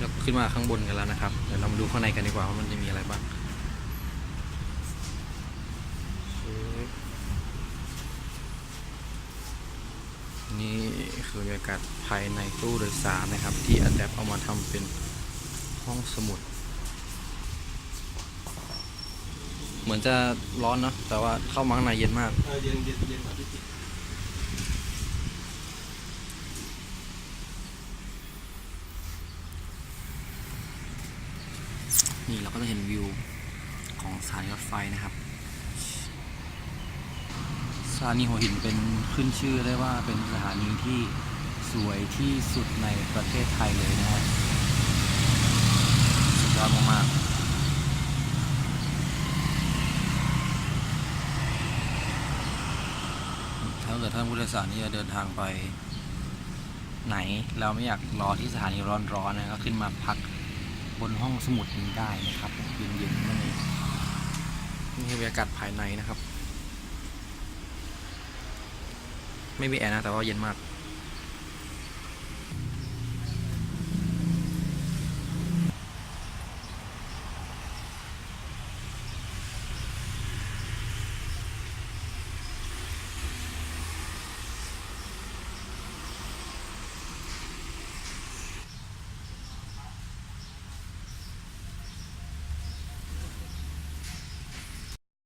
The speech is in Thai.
เราขึ้นมาข้างบนกันแล้วนะครับ เดี๋ยวเรามาดูข้างในกันดีกว่าว่ามันจะมีอะไรบ้างนี่คือบรรยากาศภายในตู้โดยสารนะครับ ที่อัดแอปเอามาทำเป็นห้องสมุด เหมือนจะร้อนเนาะแต่ว่าเข้ามาข้างในเย็นมากเย็นเย็นเย็นกว่าที่คิด นี่เราก็จะเห็นวิวของสถานีรถไฟนะครับสถานีหัวหินเป็นขึ้นชื่อได้ว่าเป็นสถานีที่สวยที่สุดในประเทศไทยเลยนะฮะสุดยอดมากๆถ้าเกิดท่านผู้โดยสารที่จะเดินทางไปไหน เราไม่อยากรอที่สถานีร้อนๆนะก็ขึ้นมาพัก บนห้องสมุดนี้ได้นะครับเย็นๆนั่นเองนี่คือบรรยากาศภายในนะครับ ไม่มีแอร์นะแต่ว่าเย็นมาก